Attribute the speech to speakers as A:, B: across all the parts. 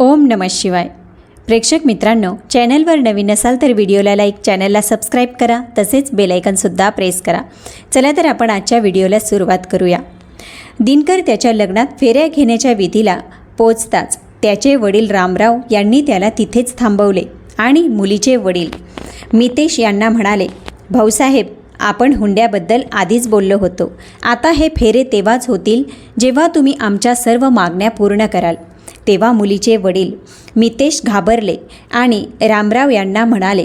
A: ओम नम शिवाय. प्रेक्षक मित्रांनो चॅनलवर नवीन असाल तर व्हिडिओला लाईक चॅनलला सबस्क्राईब करा तसेच बेलायकनसुद्धा प्रेस करा. चला तर आपण आजच्या व्हिडिओला सुरुवात करूया. दिनकर त्याच्या लग्नात फेऱ्या घेण्याच्या विधीला पोचताच त्याचे वडील रामराव यांनी त्याला तिथेच थांबवले आणि मुलीचे वडील मितेश यांना म्हणाले भाऊसाहेब आपण हुंड्याबद्दल आधीच बोललो होतो. आता हे फेरे तेव्हाच होतील जेव्हा तुम्ही आमच्या सर्व मागण्या पूर्ण कराल. तेव्हा मुलीचे वडील मितेश घाबरले आणि रामराव यांना म्हणाले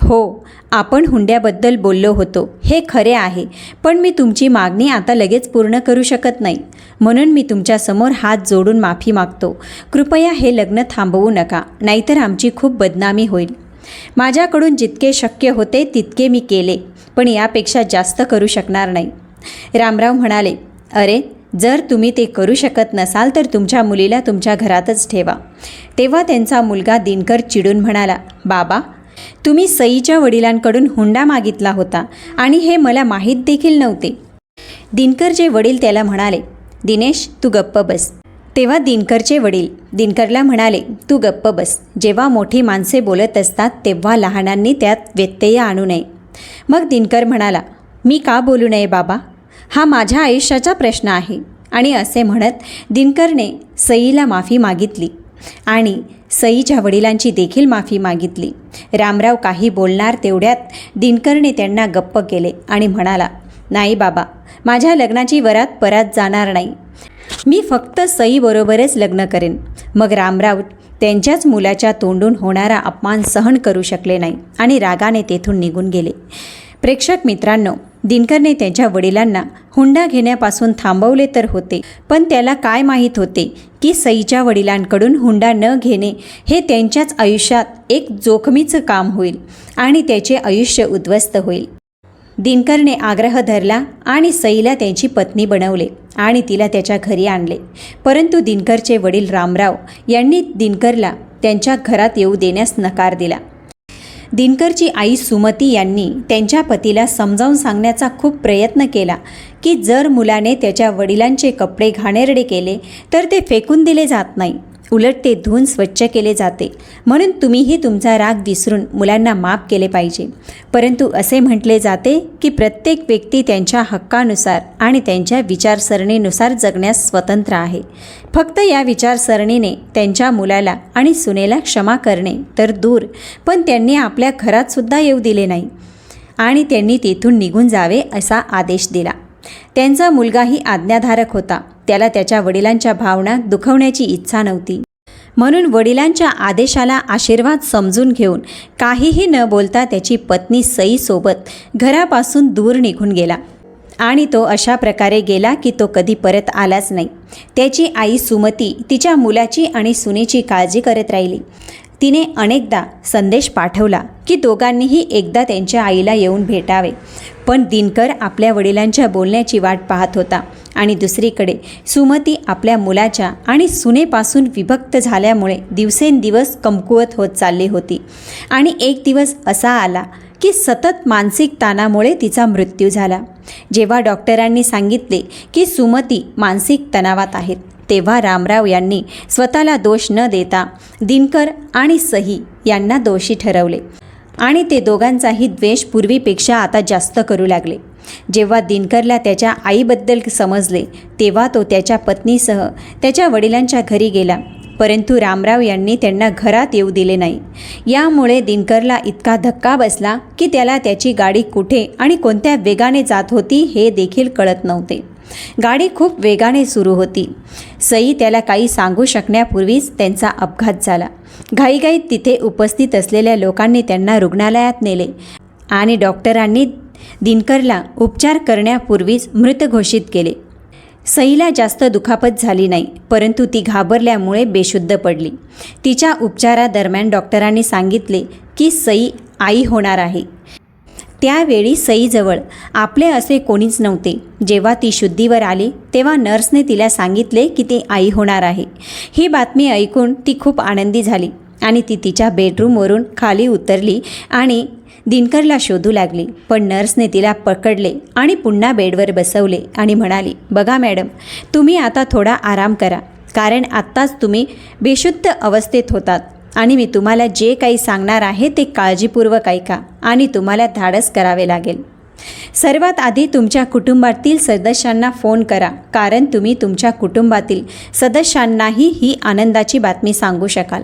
A: हो आपण हुंड्याबद्दल बोललो होतो. हे खरे आहे पण मी तुमची मागणी आता लगेच पूर्ण करू शकत नाही. म्हणून मी तुमच्यासमोर हात जोडून माफी मागतो. कृपया हे लग्न थांबवू नका नाहीतर आमची खूप बदनामी होईल. माझ्याकडून जितके शक्य होते तितके मी केले पण यापेक्षा जास्त करू शकणार नाही. रामराव म्हणाले अरे जर तुम्ही ते करू शकत नसाल तर तुमच्या मुलीला तुमच्या घरातच ठेवा. तेव्हा त्यांचा मुलगा दिनकर चिडून म्हणाला बाबा तुम्ही सईच्या वडिलांकडून हुंडा मागितला होता आणि हे मला माहीत देखील नव्हते. दिनकरचे वडील त्याला म्हणाले दिनेश तू गप्प बस. तेव्हा दिनकरचे वडील दिनकरला म्हणाले तू गप्प बस. जेव्हा मोठी माणसे बोलत असतात तेव्हा लहानांनी त्यात व्यत्यय आणू नये. मग दिनकर म्हणाला मी का बोलू नये बाबा? हा माझ्या आयुष्याचा प्रश्न आहे. आणि असे म्हणत दिनकरने सईला माफी मागितली. आणि सईच्या वडिलांची देखील माफी मागितली. रामराव काही बोलणार तेवढ्यात दिनकरने त्यांना गप्प केले आणि म्हणाला नाही बाबा माझ्या लग्नाची वरात परत जाणार नाही. मी फक्त सईबरोबरच लग्न करेन. मग रामराव त्यांच्याच मुलाच्या तोंडून होणारा अपमान सहन करू शकले नाही आणि रागाने तेथून निघून गेले. प्रेक्षक मित्रांनो दिनकरने त्याच्या वडिलांना हुंडा घेण्यापासून थांबवले तर होते पण त्याला काय माहीत होते की सईच्या वडिलांकडून हुंडा न घेणे हे त्यांच्याच आयुष्यात एक जोखमीचं काम होईल आणि त्याचे आयुष्य उद्ध्वस्त होईल. दिनकरने आग्रह धरला आणि सईला त्यांची पत्नी बनवले आणि तिला त्याच्या घरी आणले. परंतु दिनकरचे वडील रामराव यांनी दिनकरला त्यांच्या घरात येऊ देण्यास नकार दिला. दिनकरची आई सुमती यांनी त्यांच्या पतीला समजावून सांगण्याचा खूप प्रयत्न केला की जर मुलाने त्याच्या वडिलांचे कपडे घाणेरडे केले तर ते फेकून दिले जात नाही. उलट ते धुवून स्वच्छ केले जाते. म्हणून तुम्हीही तुमचा राग विसरून मुलांना माफ केले पाहिजे. परंतु असे म्हटले जाते की प्रत्येक व्यक्ती त्यांच्या हक्कानुसार आणि त्यांच्या विचारसरणीनुसार जगण्यास स्वतंत्र आहे. फक्त या विचारसरणीने त्यांच्या मुलाला आणि सुनेला क्षमा करणे तर दूर पण त्यांनी आपल्या घरातसुद्धा येऊ दिले नाही आणि त्यांनी तेथून निघून जावे असा आदेश दिला. त्यांचा मुलगाही आज्ञाधारक होता. त्याला त्याच्या वडिलांच्या भावना दुखवण्याची इच्छा नव्हती. म्हणून वडिलांच्या आदेशाला आशीर्वाद समजून घेऊन काहीही न बोलता त्याची पत्नी सईसोबत घरापासून दूर निघून गेला. आणि तो अशा प्रकारे गेला की तो कधी परत आलाच नाही. त्याची आई सुमती तिच्या मुलाची आणि सुनेची काळजी करत राहिली. तिने अनेकदा संदेश पाठवला की दोघांनीही एकदा त्यांच्या आईला येऊन भेटावे. पण दिनकर आपल्या वडिलांच्या बोलण्याची वाट पाहत होता आणि दुसरीकडे सुमती आपल्या मुलाच्या आणि सुनेपासून विभक्त झाल्यामुळे दिवसेंदिवस कमकुवत होत चालली होती. आणि एक दिवस असा आला की सतत मानसिक ताणामुळे तिचा मृत्यू झाला. जेव्हा डॉक्टरांनी सांगितले की सुमती मानसिक तणावात आहेत तेव्हा रामराव यांनी स्वतःला दोष न देता दिनकर आणि सही यांना दोषी ठरवले. आणि ते दोघांचाही द्वेष पूर्वीपेक्षा आता जास्त करू लागले. जेव्हा दिनकरला त्याच्या आईबद्दल समजले तेव्हा तो त्याच्या पत्नीसह त्याच्या वडिलांच्या घरी गेला. परंतु रामराव यांनी त्यांना घरात येऊ दिले नाही. यामुळे दिनकरला इतका धक्का बसला की त्याला त्याची गाडी कुठे आणि कोणत्या वेगाने जात होती हे देखील कळत नव्हते. गाडी खूप वेगाने सुरू होती. सई त्याला काही सांगू शकण्यापूर्वीच त्यांचा अपघात झाला. घाईघाईत तिथे उपस्थित असलेल्या लोकांनी त्यांना रुग्णालयात नेले आणि डॉक्टरांनी दिनकरला उपचार करण्यापूर्वीच मृत घोषित केले. सईला जास्त दुखापत झाली नाही परंतु ती घाबरल्यामुळे बेशुद्ध पडली. तिच्या उपचारादरम्यान डॉक्टरांनी सांगितले की सई आई होणार आहे. त्यावेळी सईजवळ आपले असे कोणीच नव्हते. जेव्हा ती शुद्धीवर आली तेव्हा नर्सने तिला सांगितले की ती आई होणार आहे. ही बातमी ऐकून ती खूप आनंदी झाली आणि ती तिच्या बेडरूमवरून खाली उतरली आणि दिनकरला शोधू लागली. पण नर्सने तिला पकडले आणि पुन्हा बेडवर बसवले आणि म्हणाली बघा मॅडम तुम्ही आता थोडा आराम करा. कारण आत्ताच तुम्ही बेशुद्ध अवस्थेत होतात. आणि मी तुम्हाला जे काही सांगणार आहे ते काळजीपूर्वक ऐका आणि तुम्हाला धाडस करावे लागेल. सर्वात आधी तुमच्या कुटुंबातील सदस्यांना फोन करा कारण तुम्ही तुमच्या कुटुंबातील सदस्यांनाही ही आनंदाची बातमी सांगू शकाल.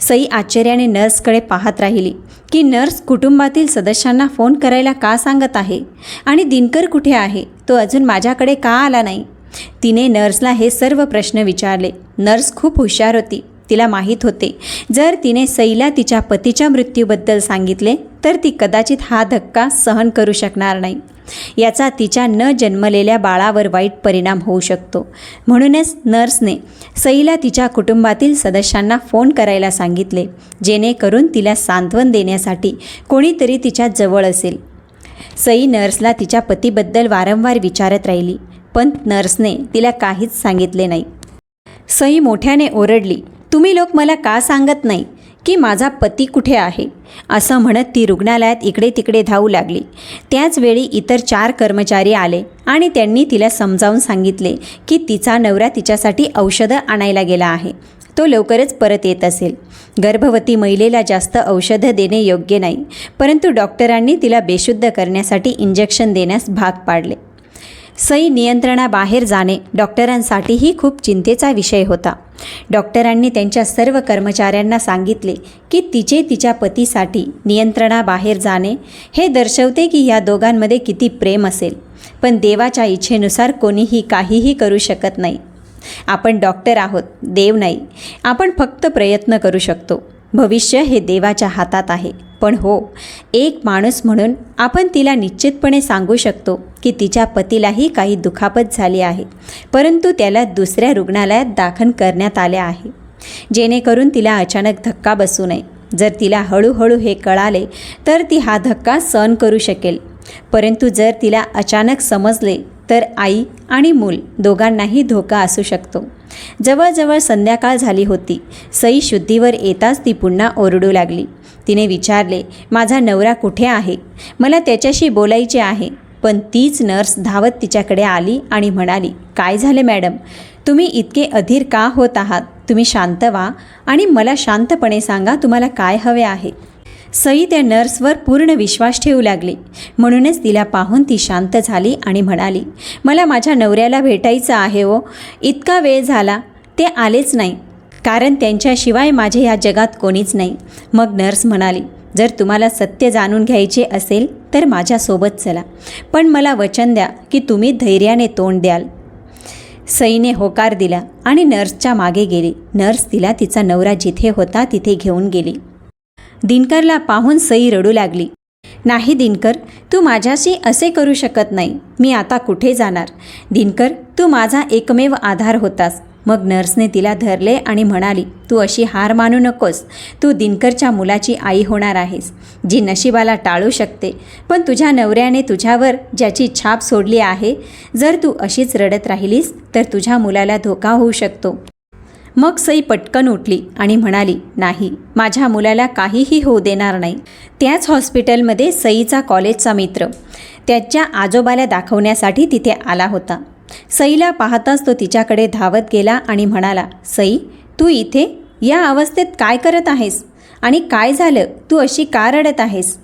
A: सई आश्चर्याने नर्सकडे पाहत राहिली की नर्स कुटुंबातील सदस्यांना फोन करायला का सांगत आहे? आणि दिनकर कुठे आहे? तो अजून माझ्याकडे का आला नाही? तिने नर्सला हे सर्व प्रश्न विचारले. नर्स खूप हुशार होती. तिला माहीत होते. जर तिने सईला तिच्या पतीच्या मृत्यूबद्दल सांगितले तर ती कदाचित हा धक्का सहन करू शकणार नाही. याचा तिच्या न जन्मलेल्या बाळावर वाईट परिणाम होऊ शकतो. म्हणूनच नर्सने सईला तिच्या कुटुंबातील सदस्यांना फोन करायला सांगितले जेणेकरून तिला सांत्वन देण्यासाठी कोणीतरी तिच्या जवळ असेल. सई नर्सला तिच्या पतीबद्दल वारंवार विचारत राहिली पण नर्सने तिला काहीच सांगितले नाही. सई मोठ्याने ओरडली तुम्ही लोक मला का सांगत नाही की माझा पती कुठे आहे? असं म्हणत ती रुग्णालयात इकडे तिकडे धावू लागली. त्याचवेळी इतर चार कर्मचारी आले आणि त्यांनी तिला समजावून सांगितले की तिचा नवरा तिच्यासाठी औषधं आणायला गेला आहे. तो लवकरच परत येत असेल. गर्भवती महिलेला जास्त औषधं देणे योग्य नाही परंतु डॉक्टरांनी तिला बेशुद्ध करण्यासाठी इंजेक्शन देण्यास भाग पाडले. सई नियंत्रणाबाहेर जाणे डॉक्टरांसाठीही खूप चिंतेचा विषय होता. डॉक्टरांनी त्यांच्या सर्व कर्मचाऱ्यांना सांगितले की तिचे तिच्या पतीसाठी नियंत्रणाबाहेर जाणे हे दर्शवते की या दोघांमध्ये किती प्रेम असेल. पण देवाच्या इच्छेनुसार कोणीही काहीही करू शकत नाही. आपण डॉक्टर आहोत देव नाही. आपण फक्त प्रयत्न करू शकतो. भविष्य हे देवाच्या हातात आहे. पण हो एक माणूस म्हणून आपण तिला निश्चितपणे सांगू शकतो की तिच्या पतीलाही काही दुखापत झाली आहे परंतु त्याला दुसऱ्या रुग्णालयात दाखल करण्यात आले आहे. जेणेकरून तिला अचानक धक्का बसू नये. जर तिला हळूहळू हे कळाले तर ती हा धक्का सहन करू शकेल. परंतु जर तिला अचानक समजले तर आई आणि मूल दोघांनाही धोका असू शकतो. जवळजवळ संध्याकाळ झाली होती. सई शुद्धीवर येताच ती पुन्हा ओरडू लागली. तिने विचारले माझा नवरा कुठे आहे? मला त्याच्याशी बोलायचे आहे पण तीच नर्स धावत तिच्याकडे आली आणि म्हणाली काय झाले मॅडम? तुम्ही इतके अधीर का होत आहात? तुम्ही शांत व्हा आणि मला शांतपणे सांगा तुम्हाला काय हवे आहे. सई त्या नर्सवर पूर्ण विश्वास ठेवू लागली. म्हणूनच तिला पाहून ती शांत झाली आणि म्हणाली मला माझ्या नवऱ्याला भेटायचं आहे हो. इतका वेळ झाला ते आलेच नाही. कारण त्यांच्याशिवाय माझे या जगात कोणीच नाही. मग नर्स म्हणाली जर तुम्हाला सत्य जाणून घ्यायचे असेल तर माझ्यासोबत चला. पण मला वचन द्या की तुम्ही धैर्याने तोंड द्याल. सईने होकार दिला आणि नर्सच्या मागे गेली. नर्स तिला तिचा नवरा जिथे होता तिथे घेऊन गेली. दिनकरला पाहून सई रडू लागली. नाही दिनकर तू माझ्याशी असे करू शकत नाही. मी आता कुठे जाणार? दिनकर तू माझा एकमेव आधार होतास. मग नर्सने तिला धरले आणि म्हणाली तू अशी हार मानू नकोस. तू दिनकरच्या मुलाची आई होणार आहेस जी नशिबाला टाळू शकते. पण तुझ्या नवऱ्याने तुझ्यावर ज्याची छाप सोडली आहे जर तू अशीच रडत राहिलीस तर तुझ्या मुलाला धोका होऊ शकतो. मग सई पटकन उठली आणि म्हणाली नाही माझ्या मुलाला काहीही होऊ देणार नाही. त्याच हॉस्पिटलमध्ये सईचा कॉलेजचा मित्र. त्याच्या आजोबाला दाखवण्यासाठी तिथे आला होता. सईला पाहताच तो तिच्याकडे धावत गेला आणि म्हणाला सई तू इथे? या अवस्थेत काय करत आहेस? आणि काय झालं? तू अशी का रडत आहेस?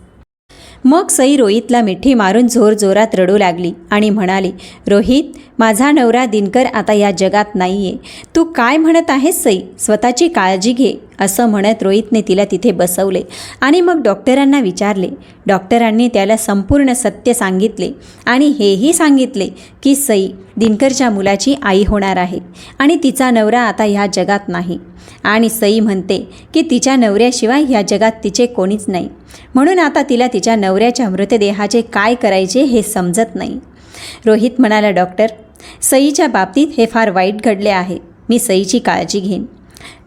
A: मग सई रोहितला मिठी मारून जोरजोरात रडू लागली आणि म्हणाली रोहित माझा नवरा दिनकर आता या जगात नाही आहे तू काय म्हणत आहेस सई? स्वतःची काळजी घे असं म्हणत रोहितने तिला तिथे बसवले आणि मग डॉक्टरांना विचारले. डॉक्टरांनी त्याला संपूर्ण सत्य सांगितले आणि हेही सांगितले की सई दिनकरच्या मुलाची आई होणार आहे आणि तिचा नवरा आता ह्या जगात नाही. आणि सई म्हणते की तिच्या नवऱ्याशिवाय ह्या जगात तिचे कोणीच नाही. म्हणून आता तिला तिच्या नवऱ्याच्या मृतदेहाचे काय करायचे हे समजत नाही. रोहित म्हणाला डॉक्टर सईच्या बाबतीत हे फार वाईट घडले आहे. मी सईची काळजी घेईन.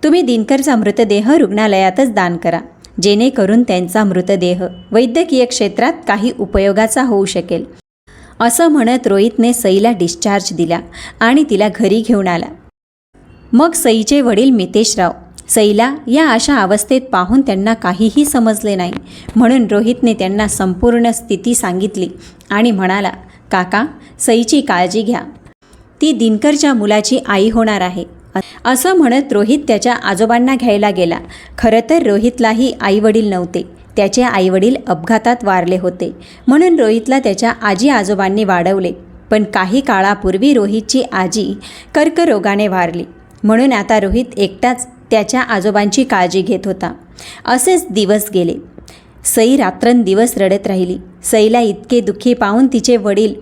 A: तुम्ही दिनकरचा मृतदेह रुग्णालयातच दान करा. जेणेकरून त्यांचा मृतदेह वैद्यकीय क्षेत्रात काही उपयोगाचा होऊ शकेल. असं म्हणत रोहितने सईला डिस्चार्ज दिला आणि तिला घरी घेऊन आला. मग सईचे वडील मितेशराव सईला या अशा अवस्थेत पाहून त्यांना काहीही समजले नाही. म्हणून रोहितने त्यांना संपूर्ण स्थिती सांगितली आणि म्हणाला काका सईची काळजी घ्या. ती दिनकरच्या मुलाची आई होणार आहे. असं म्हणत रोहित त्याच्या आजोबांना घ्यायला गेला. खरं तर रोहितलाही आईवडील नव्हते. त्याचे आईवडील अपघातात वारले होते. म्हणून रोहितला त्याच्या आजी आजोबांनी वाढवले. पण काही काळापूर्वी रोहितची आजी कर्करोगाने वारली. म्हणून आता रोहित एकटाच त्याच्या आजोबांची काळजी घेत होता. असेच दिवस गेले. सई रात्रंदिवस रडत राहिली. सईला इतके दुःखी पाहून तिचे वडील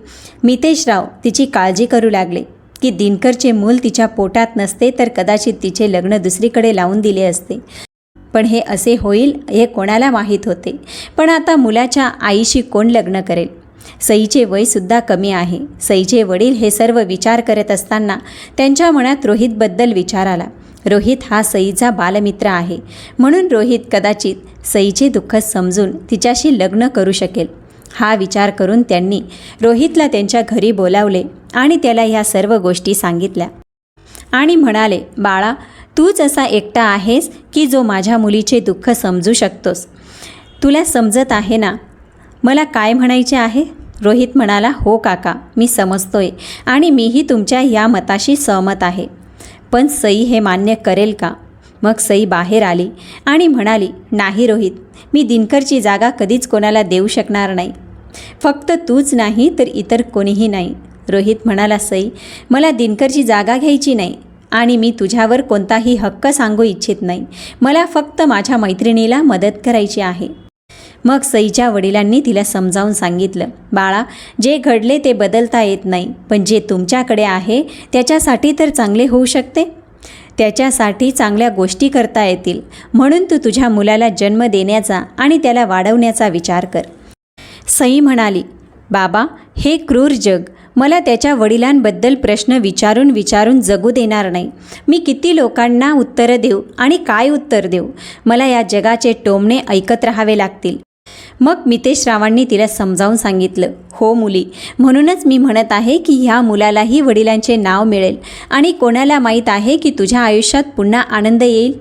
A: मितेशराव तिची काळजी करू लागले. की दिनकरचे मूल तिच्या पोटात नसते तर कदाचित तिचे लग्न दुसरीकडे लावून दिले असते. पण हे असे होईल हे कोणाला माहीत होते? पण आता मुलाच्या आईशी कोण लग्न करेल? सईचे वयसुद्धा कमी आहे. सईचे वडील हे सर्व विचार करत असताना त्यांच्या मनात रोहितबद्दल विचार आला. रोहित हा सईचा बालमित्र आहे. म्हणून रोहित कदाचित सईचे दुःख समजून तिच्याशी लग्न करू शकेल. हा विचार करून त्यांनी रोहितला त्यांच्या घरी बोलावले आणि त्याला ह्या सर्व गोष्टी सांगितल्या. आणि म्हणाले बाळा तूच असा एकटा आहेस की जो माझ्या मुलीचे दुःख समजू शकतोस. तुला समजत आहे ना? मला काय म्हणायचे आहे? रोहित म्हणाला हो काका मी समजतोय आणि मीही तुमच्या या मताशी सहमत आहे. पण सई हे मान्य करेल का? मग सई बाहेर आली आणि म्हणाली नाही रोहित मी दिनकरची जागा कधीच कोणाला देऊ शकणार नाही. फक्त तूच नाही तर इतर कोणीही नाही. रोहित म्हणाला सई मला दिनकरची जागा घ्यायची नाही आणि मी तुझ्यावर कोणताही हक्क सांगू इच्छित नाही. मला फक्त माझ्या मैत्रिणीला मदत करायची आहे. मग सईच्या वडिलांनी तिला समजावून सांगितलं बाळा जे घडले ते बदलता येत नाही पण जे तुमच्याकडे आहे त्याच्यासाठी तर चांगले होऊ शकते. त्याच्यासाठी चांगल्या गोष्टी करता येतील. म्हणून तू तुझ्या मुलाला जन्म देण्याचा आणि त्याला वाढवण्याचा विचार कर. सई म्हणाली बाबा हे क्रूर जग. मला त्याच्या वडिलांबद्दल प्रश्न विचारून विचारून जगू देणार नाही. मी किती लोकांना उत्तरं देऊ आणि काय उत्तर देऊ? मला या जगाचे टोमणे ऐकत राहावे लागतील. मग मितेश रावांनी तिला समजावून सांगितलं हो मुली म्हणूनच मी म्हणत आहे की ह्या मुलालाही वडिलांचे नाव मिळेल आणि कोणाला माहीत आहे की तुझ्या आयुष्यात पुन्हा आनंद येईल?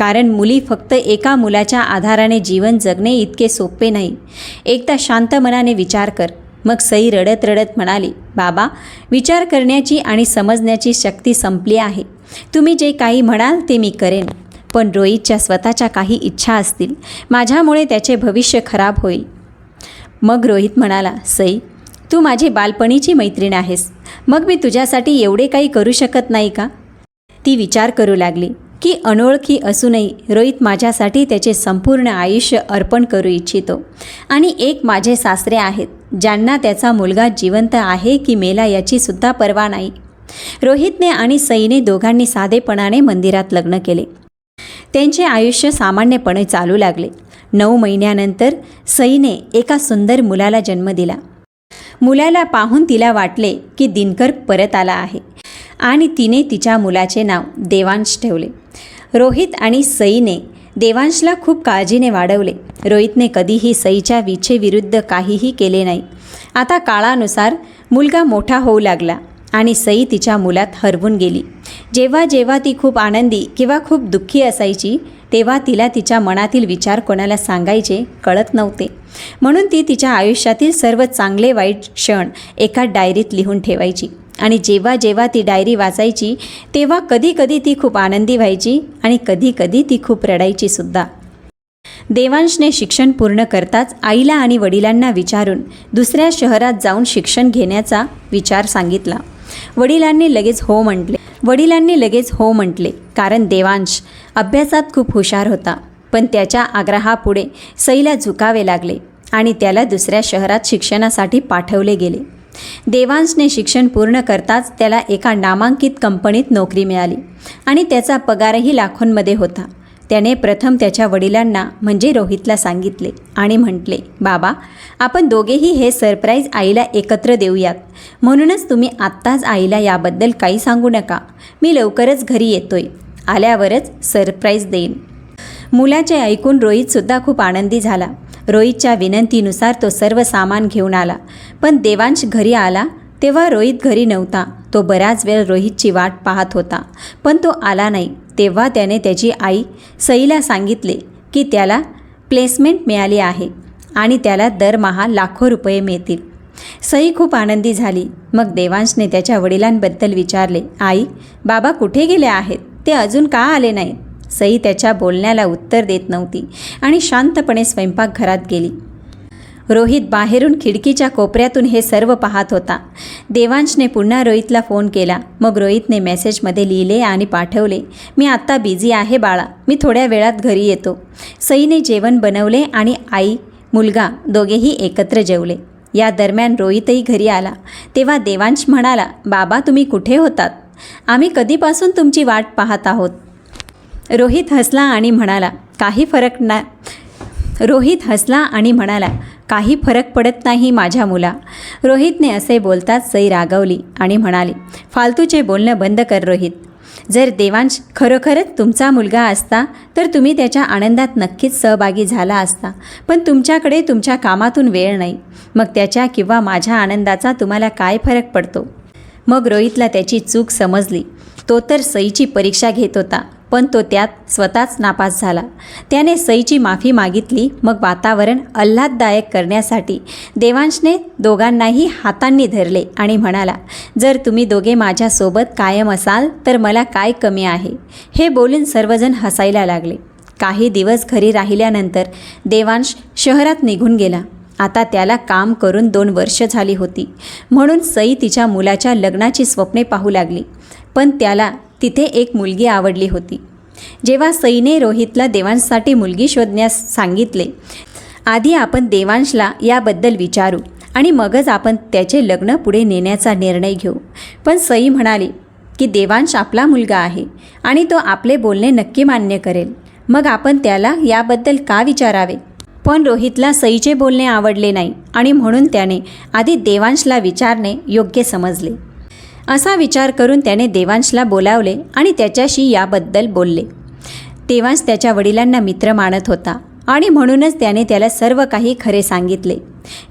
A: कारण मुली फक्त एका मुलाच्या आधाराने जीवन जगणे इतके सोपे नाही. एकदा शांत मनाने विचार कर. मग सई रडत रडत म्हणाली बाबा विचार करण्याची आणि समजण्याची शक्ती संपली आहे. तुम्ही जे काही म्हणाल ते मी करेन. पण रोहितच्या स्वतःच्या काही इच्छा असतील. माझ्यामुळे त्याचे भविष्य खराब होईल. मग रोहित म्हणाला सई तू माझी बालपणीची मैत्रीण आहेस. मग मी तुझ्यासाठी एवढे काही करू शकत नाही का? ती विचार करू लागली. की अनोळखी असूनही रोहित माझ्यासाठी त्याचे संपूर्ण आयुष्य अर्पण करू इच्छितो. आणि एक माझे सासरे आहेत ज्यांना त्याचा मुलगा जिवंत आहे की मेला याचीसुद्धा पर्वा नाही. रोहितने आणि सईने दोघांनी साधेपणाने मंदिरात लग्न केले. त्यांचे आयुष्य सामान्यपणे चालू लागले. नऊ महिन्यानंतर सईने एका सुंदर मुलाला जन्म दिला. मुलाला पाहून तिला वाटले की दिनकर परत आला आहे. आणि तिने तिच्या मुलाचे नाव देवांश ठेवले. रोहित आणि सईने देवांशला खूप काळजीने वाढवले. रोहितने कधीही सईच्या विच्छेविरुद्ध काहीही केले नाही. आता काळानुसार मुलगा मोठा होऊ लागला आणि सई तिच्या मुलात हरवून गेली. जेव्हा जेव्हा ती खूप आनंदी किंवा खूप दुःखी असायची तेव्हा तिला तिच्या मनातील विचार कोणाला सांगायचे कळत नव्हते. म्हणून ती तिच्या आयुष्यातील सर्व चांगले वाईट क्षण एका डायरीत लिहून ठेवायची. आणि जेव्हा जेव्हा ती डायरी वाचायची तेव्हा कधी कधी ती खूप आनंदी व्हायची आणि कधी कधी ती खूप रडायची सुद्धा. देवांशने शिक्षण पूर्ण करताच आईला आणि वडिलांना विचारून दुसऱ्या शहरात जाऊन शिक्षण घेण्याचा विचार सांगितला. वडिलांनी लगेच हो म्हटले. वडिलांनी लगेच हो म्हटले कारण देवांश अभ्यासात खूप हुशार होता पण त्याच्या आग्रहापुढे सईला झुकावे लागले आणि त्याला दुसऱ्या शहरात शिक्षणासाठी पाठवले गेले. देवांशने शिक्षण पूर्ण करताच त्याला एका नामांकित कंपनीत नोकरी मिळाली आणि त्याचा पगारही लाखोंमध्ये होता. त्याने प्रथम त्याच्या वडिलांना म्हणजे रोहितला सांगितले आणि म्हटले बाबा आपण दोघेही हे सरप्राईज आईला एकत्र देऊयात. म्हणूनच तुम्ही आत्ताच आईला याबद्दल काही सांगू नका. मी लवकरच घरी येतोय. आल्यावरच सरप्राईज देईन. मुलाचे ऐकून रोहितसुद्धा खूप आनंदी झाला. रोहितच्या विनंतीनुसार तो सर्व सामान घेऊन आला. पण देवांश घरी आला तेव्हा रोहित घरी नव्हता. तो बराच वेळ रोहितची वाट पाहत होता. पण तो आला नाही. तेव्हा त्याने त्याची आई सईला सांगितले की त्याला प्लेसमेंट मिळाली आहे आणि त्याला दरमहा लाखो रुपये मिळतील. सई खूप आनंदी झाली. मग देवांशने त्याच्या वडिलांबद्दल विचारले आई बाबा कुठे गेले आहेत? ते अजून का आले नाहीत? सई त्याच्या बोलण्याला उत्तर देत नव्हती आणि शांतपणे स्वयंपाकघरात गेली. रोहित बाहेरून खिडकीच्या कोपऱ्यातून हे सर्व पाहत होता. देवांशने पुन्हा रोहितला फोन केला. मग रोहितने मेसेजमध्ये लिहिले आणि पाठवले मी आत्ता बिझी आहे बाळा. मी थोड्या वेळात घरी येतो. सईने जेवण बनवले आणि आई मुलगा दोघेही एकत्र जेवले. या दरम्यान रोहितही घरी आला. तेव्हा देवांश म्हणाला बाबा तुम्ही कुठे होतात? आम्ही कधीपासून तुमची वाट पाहत आहोत? रोहित हसला आणि म्हणाला काही फरक ना रोहित हसला आणि म्हणाला काही फरक पडत नाही माझ्या मुला. रोहितने असे बोलताच सई रागवली आणि म्हणाली फालतूचे बोलणं बंद कर रोहित. जर देवांश खरोखरच तुमचा मुलगा असता तर तुम्ही त्याच्या आनंदात नक्कीच सहभागी झाला असता. पण तुमच्याकडे तुमच्या कामातून वेळ नाही. मग त्याच्या किंवा माझ्या आनंदाचा तुम्हाला काय फरक पडतो? मग रोहितला त्याची चूक समजली. तो तर सईची परीक्षा घेत होता. पण तो त्यात स्वतःच नापास झाला. त्याने सईची माफी मागितली. मग वातावरण आल्हाददायक करण्यासाठी देवांशने दोघांनाही हातांनी धरले आणि म्हणाला जर तुम्ही दोघे माझ्यासोबत कायम असाल तर मला काय कमी आहे? हे बोलून सर्वजण हसायला लागले. काही दिवस घरी राहिल्यानंतर देवांश शहरात निघून गेला. आता त्याला काम करून दोन वर्ष झाली होती. म्हणून सई तिच्या मुलाच्या लग्नाची स्वप्ने पाहू लागली. पण त्याला तिथे एक मुलगी आवडली होती. जेव्हा सईने रोहितला देवांशसाठी मुलगी शोधण्यास सांगितले आधी आपण देवांशला याबद्दल विचारू आणि मगच आपण त्याचे लग्न पुढे नेण्याचा निर्णय घेऊ. पण सई म्हणाली की देवांश आपला मुलगा आहे आणि तो आपले बोलणे नक्की मान्य करेल. मग आपण त्याला याबद्दल का विचारावे? पण रोहितला सईचे बोलणे आवडले नाही आणि म्हणून त्याने आधी देवांशला विचारणे योग्य समजले. असा विचार करून त्याने देवांशला बोलावले आणि त्याच्याशी याबद्दल बोलले. देवांश त्याच्या वडिलांना मित्र मानत होता आणि म्हणूनच त्याने त्याला सर्व काही खरे सांगितले.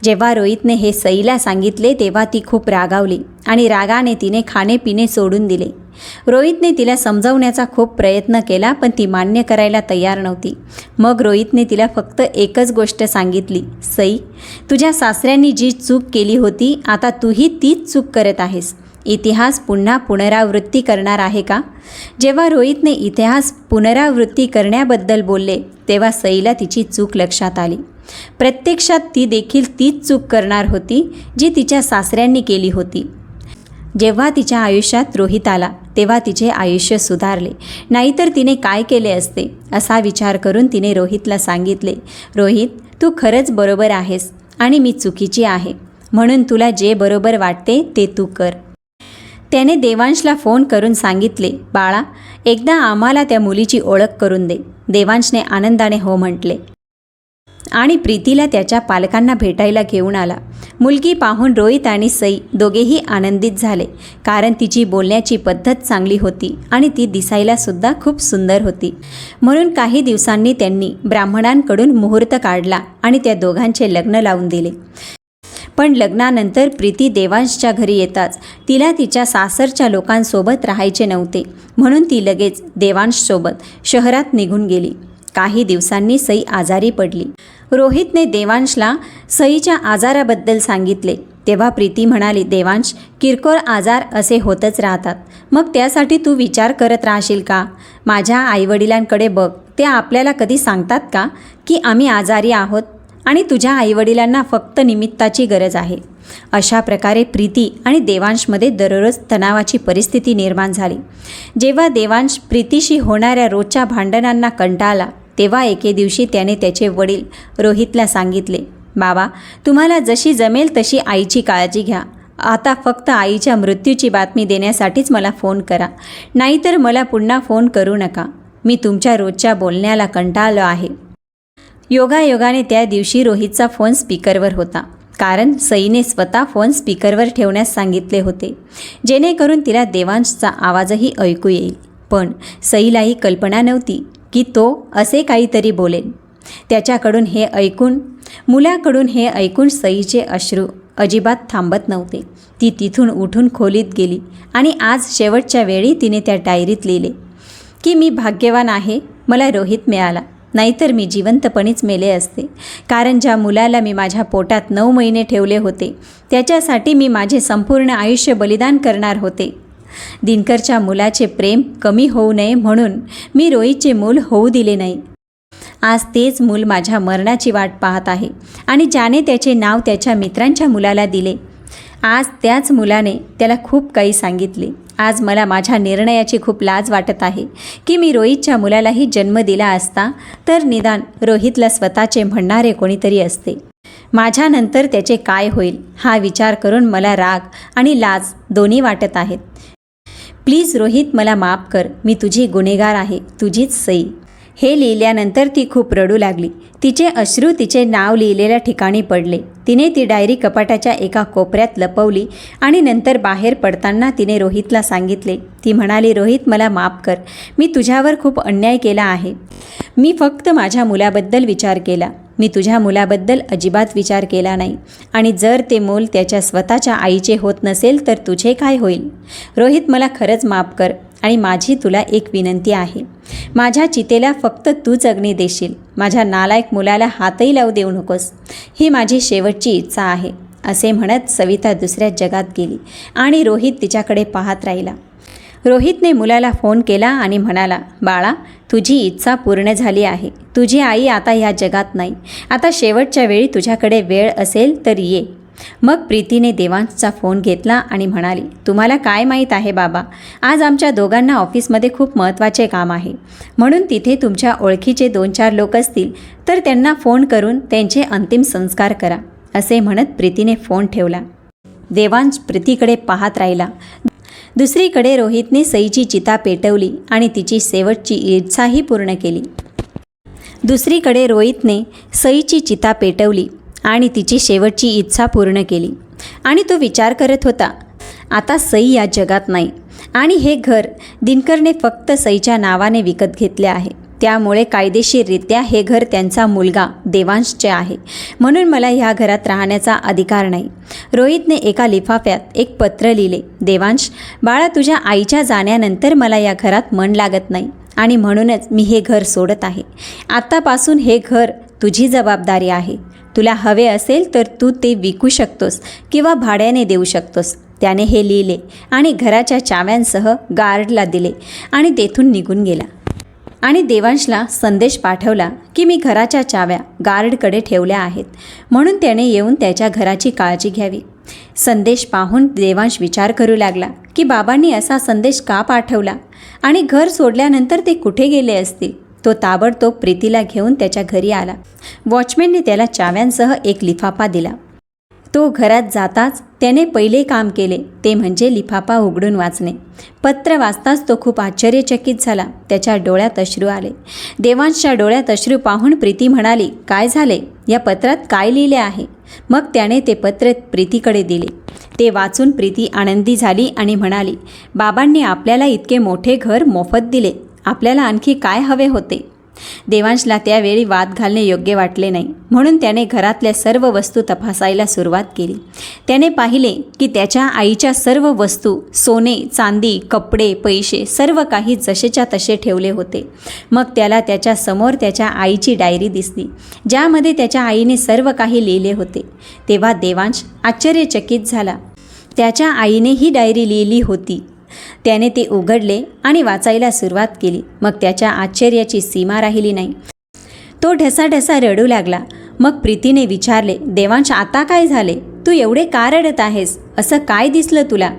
A: जेव्हा रोहितने हे सईला सांगितले तेव्हा ती खूप रागावली आणि रागाने तिने खाणेपिणे सोडून दिले. रोहितने तिला समजवण्याचा खूप प्रयत्न केला पण ती मान्य करायला तयार नव्हती. मग रोहितने तिला फक्त एकच गोष्ट सांगितली सई तुझ्या सासऱ्यांनी जी चूक केली होती आता तूही तीच चूक करत आहेस. इतिहास पुन्हा पुनरावृत्ती करणार आहे का? जेव्हा रोहितने इतिहास पुनरावृत्ती करण्याबद्दल बोलले तेव्हा सईला तिची चूक लक्षात आली. प्रत्यक्षात ती देखील तीच चूक करणार होती जी तिच्या सासऱ्यांनी केली होती. जेव्हा तिच्या आयुष्यात रोहित आला तेव्हा तिचे आयुष्य सुधारले. नाहीतर तिने काय केले असते असा विचार करून तिने रोहितला सांगितले रोहित तू खरंच बरोबर आहेस आणि मी चुकीची आहे. म्हणून तुला जे बरोबर वाटते ते तू कर. त्याने देवांशला फोन करून सांगितले बाळा एकदा आम्हाला त्या मुलीची ओळख करून दे. देवांशने आनंदाने हो म्हटले. आणि प्रीतीला त्याच्या पालकांना भेटायला घेऊन आला. मुलगी पाहून रोहित आणि सई दोघेही आनंदित झाले कारण तिची बोलण्याची पद्धत चांगली होती आणि ती दिसायला सुद्धा खूप सुंदर होती. म्हणून काही दिवसांनी त्यांनी ब्राह्मणांकडून मुहूर्त काढला आणि त्या दोघांचे लग्न लावून दिले. पण लग्नानंतर प्रीती देवांशच्या घरी येताच. तिला तिच्या सासरच्या लोकांसोबत राहायचे नव्हते. म्हणून ती लगेच देवांशसोबत शहरात निघून गेली. काही दिवसांनी सई आजारी पडली. रोहितने देवांशला सईच्या आजाराबद्दल सांगितले. तेव्हा प्रीती म्हणाली देवांश किरकोळ आजार असे होतच राहतात. मग त्यासाठी तू विचार करत राहशील का? माझ्या आईवडिलांकडे बघ. ते आपल्याला कधी सांगतात का की आम्ही आजारी आहोत? आणि तुझ्या आईवडिलांना फक्त निमित्ताची गरज आहे. अशा प्रकारे प्रीती आणि देवांशमध्ये दररोज तणावाची परिस्थिती निर्माण झाली. जेव्हा देवांश प्रीतीशी होणाऱ्या रोजच्या भांडणांना कंटाळला तेव्हा एके दिवशी त्याने त्याचे वडील रोहितला सांगितले बाबा तुम्हाला जशी जमेल तशी आईची काळजी घ्या. आता फक्त आईच्या मृत्यूची बातमी देण्यासाठीच मला फोन करा. नाहीतर मला पुन्हा फोन करू नका. मी तुमच्या रोजच्या बोलण्याला कंटाळलो आहे. योगायोगाने त्या दिवशी रोहितचा फोन स्पीकरवर होता. कारण सईने स्वतः फोन स्पीकरवर ठेवण्यास सांगितले होते. जेणेकरून तिला देवांशचा आवाजही ऐकू येईल. पण सईलाही कल्पना नव्हती की तो असे काहीतरी बोलेल त्याच्याकडून हे ऐकून मुलाकडून हे ऐकून सईचे अश्रू अजिबात थांबत नव्हते. ती तिथून उठून खोलीत गेली आणि आज शेवटच्या वेळी तिने त्या डायरीत लिहिले की मी भाग्यवान आहे. मला रोहित मिळाला. नाहीतर मी जिवंतपणीच मेले असते. कारण ज्या मुलाला मी माझ्या पोटात नऊ महिने ठेवले होते त्याच्यासाठी मी माझे संपूर्ण आयुष्य बलिदान करणार होते. दिनकरच्या मुलाचे प्रेम कमी होऊ नये म्हणून मी रोहितचे मूल होऊ दिले नाही. आज तेच मूल माझ्या मरणाची वाट पाहत आहे आणि ज्याने त्याचे नाव त्याच्या मित्रांच्या मुलाला दिले. आज त्याच मुलाने त्याला खूप काही सांगितले. आज मला माझ्या निर्णयाची खूप लाज वाटत आहे की मी रोहितच्या मुलालाही जन्म दिला असता तर निदान रोहितला स्वतःचे म्हणणारे कोणीतरी असते. माझ्यानंतर त्याचे काय होईल हा विचार करून मला राग आणि लाज दोन्ही वाटत आहेत. प्लीज रोहित मला माफ कर. मी तुझी गुन्हेगार आहे. तुझीच सई. हे लिहिल्यानंतर ती खूप रडू लागली. तिचे अश्रू तिचे नाव लिहिलेल्या ठिकाणी पडले. तिने ती डायरी कपाटाच्या एका कोपऱ्यात लपवली आणि नंतर बाहेर पडताना तिने रोहितला सांगितले ती म्हणाली रोहित मला माफ कर. मी तुझ्यावर खूप अन्याय केला आहे. मी फक्त माझ्या मुलाबद्दल विचार केला. मी तुझ्या मुलाबद्दल अजिबात विचार केला नाही. आणि जर ते मूल त्याच्या स्वतःच्या आईचे होत नसेल तर तुझे काय होईल? रोहित मला खरंच माफ कर. आणि माझी तुला एक विनंती आहे. माझ्या चितेला फक्त तूच अग्नी देशील. माझ्या नालायक मुलाला हातही लावू देऊ नकोस. ही माझी शेवटची इच्छा आहे असे म्हणत सविता दुसऱ्या जगात गेली आणि रोहित तिच्याकडे पाहत राहिला. रोहितने मुलाला फोन केला आणि म्हणाला बाळा तुझी इच्छा पूर्ण झाली आहे. तुझी आई आता ह्या जगात नाही. आता शेवटच्या वेळी तुझ्याकडे वेळ असेल तर ये. मग प्रीतीने देवांशचा फोन घेतला आणि म्हणाली तुम्हाला काय माहीत आहे बाबा? आज आमच्या दोघांना ऑफिसमध्ये खूप महत्त्वाचे काम आहे. म्हणून तिथे तुमच्या ओळखीचे दोन चार लोक असतील तर त्यांना फोन करून त्यांचे अंतिम संस्कार करा असे म्हणत प्रीतीने फोन ठेवला. देवांश प्रीतीकडे पाहत राहिला. दुसरीकडे रोहितने सईची चिता पेटवली आणि तिची शेवटची इच्छाही पूर्ण केली. दुसरीकडे रोहितने सईची चिता पेटवली. आणि तिची शेवटची इच्छा पूर्ण केली. आणि तो विचार करत होता आता सई या जगात नाही. आणि हे घर दिनकरने फक्त सईच्या नावाने विकत घेतले आहे. त्यामुळे कायदेशीररित्या हे घर त्यांचा मुलगा देवांशचे आहे. म्हणून मला ह्या घरात राहण्याचा अधिकार नाही. रोहितने एका लिफाफ्यात एक पत्र लिहिले देवांश बाळा तुझ्या आईच्या जाण्यानंतर मला या घरात मन लागत नाही. आणि म्हणूनच मी हे घर सोडत आहे. आत्तापासून हे घर तुझी जबाबदारी आहे. तुला हवे असेल तर तू ते विकू शकतोस किंवा भाड्याने देऊ शकतोस. त्याने हे लिहिले आणि घराच्या चाव्यांसह गार्डला दिले आणि तेथून निघून गेला. आणि देवांशला संदेश पाठवला की मी घराच्या चाव्या गार्डकडे ठेवल्या आहेत. म्हणून त्याने येऊन त्याच्या घराची काळजी घ्यावी. संदेश पाहून देवांश विचार करू लागला की बाबांनी असा संदेश का पाठवला? आणि घर सोडल्यानंतर ते कुठे गेले असतील? तो ताबडतोब प्रीतीला घेऊन त्याच्या घरी आला. वॉचमॅनने त्याला चाव्यांसह एक लिफाफा दिला. तो घरात जाताच त्याने पहिले काम केले ते म्हणजे लिफाफा उघडून वाचणे. पत्र वाचताच तो खूप आश्चर्यचकित झाला. त्याच्या डोळ्यात अश्रू आले. देवांशच्या डोळ्यात अश्रू पाहून प्रीती म्हणाली काय झाले? या पत्रात काय लिहिले आहे? मग त्याने ते पत्र प्रीतीकडे दिले. ते वाचून प्रीती आनंदी झाली आणि म्हणाली बाबांनी आपल्याला इतके मोठे घर मोफत दिले. आपल्याला आणखी काय हवे होते? देवांशला त्यावेळी वाद घालणे योग्य वाटले नाही. म्हणून त्याने घरातल्या सर्व वस्तू तपासायला सुरुवात केली. त्याने पाहिले की त्याच्या आईच्या सर्व वस्तू सोने चांदी कपडे पैसे सर्व काही जसेच्या तसे ठेवले होते. मग त्याला त्याच्यासमोर त्याच्या आईची डायरी दिसली ज्यामध्ये त्याच्या आईने सर्व काही लिहिले होते. तेव्हा देवांश आश्चर्यचकित झाला. त्याच्या आईने ही डायरी लिहिली होती. त्याने ते उघडले आणि वाचायला सुरुवात केली. मग त्याच्या आश्चर्याची सीमा राहिली नाही. तो ढसाढसा रडू लागला. मग प्रीतीने विचारले देवांश आता काय झाले? तू एवढे का रडत आहेस? असं काय दिसलं तुला?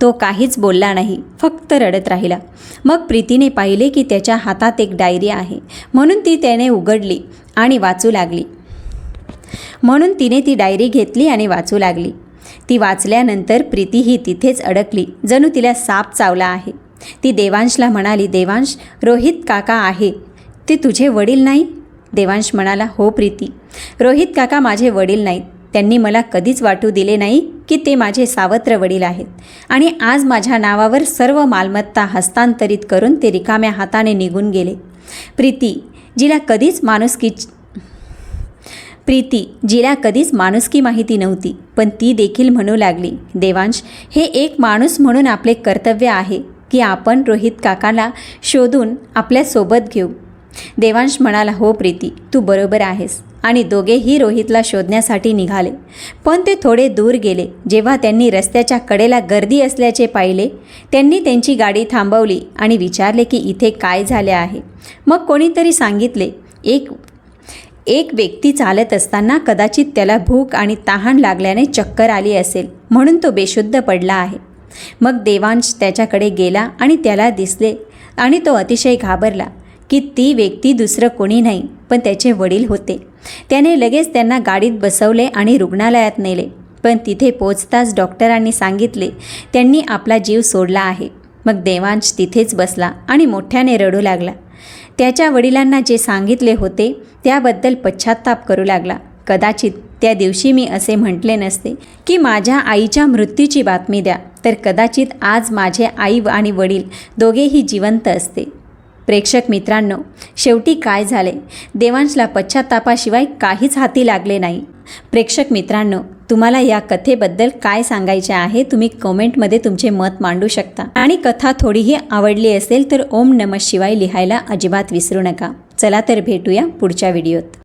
A: तो काहीच बोलला नाही फक्त रडत राहिला. मग प्रीतीने पाहिले की त्याच्या हातात एक डायरी आहे. म्हणून ती त्याने उघडली आणि वाचू लागली. म्हणून तिने ती डायरी घेतली आणि वाचू लागली. ती वाचल्यानंतर प्रीती ही तिथेच अडकली. जणू तिला साप चावला आहे. ती देवांशला म्हणाली देवांश रोहित काका आहे. ते तुझे वडील नाही? देवांश म्हणाला हो प्रीती. रोहित काका माझे वडील नाहीत. त्यांनी मला कधीच वाटू दिले नाही की ते माझे सावत्र वडील आहेत. आणि आज माझ्या नावावर सर्व मालमत्ता हस्तांतरित करून ते रिकाम्या हाताने निघून गेले. प्रीती जिला कधीच माणुसकी प्रीती जिला कधीच माणुसकी माहिती नव्हती पण ती देखील म्हणू लागली देवांश हे एक माणूस म्हणून आपले कर्तव्य आहे की आपण रोहित काकाला शोधून आपल्यासोबत घेऊ. देवांश म्हणाला हो प्रीती तू बरोबर आहेस आणि दोघेही रोहितला शोधण्यासाठी निघाले. पण ते थोडे दूर गेले. जेव्हा त्यांनी रस्त्याच्या कडेला गर्दी असल्याचे पाहिले त्यांनी त्यांची गाडी थांबवली आणि विचारले की इथे काय झाले आहे. मग कोणीतरी सांगितले एक एक व्यक्ती चालत असताना कदाचित त्याला भूक आणि तहान लागल्याने चक्कर आली असेल म्हणून तो बेशुद्ध पडला आहे. मग देवांश त्याच्याकडे गेला आणि त्याला दिसले आणि तो अतिशय घाबरला की ती व्यक्ती दुसरं कोणी नाही पण त्याचे वडील होते. त्याने लगेच त्यांना गाडीत बसवले आणि रुग्णालयात नेले. पण तिथे पोचताच डॉक्टरांनी सांगितले त्यांनी आपला जीव सोडला आहे. मग देवांश तिथेच बसला आणि मोठ्याने रडू लागला. त्याच्या वडिलांना जे सांगितले होते त्याबद्दल पश्चाताप करू लागला. कदाचित त्या दिवशी मी असे म्हटले नसते की माझ्या आईच्या मृत्यूची बातमी द्या तर कदाचित आज माझे आई आणि वडील दोघेही जिवंत असते. प्रेक्षक मित्रांनो शेवटी काय झाले? देवांशला पश्चातापाशिवाय काहीच हाती लागले नाही. प्रेक्षक मित्रांनो तुम्हाला या कथेबद्दल काय सांगायचे आहे तुम्ही कमेंटमध्ये तुमचे मत मांडू शकता. आणि कथा थोडीही आवडली असेल तर ओम नम शिवाय लिहायला अजिबात विसरू नका. चला तर भेटूया पुढच्या व्हिडिओत.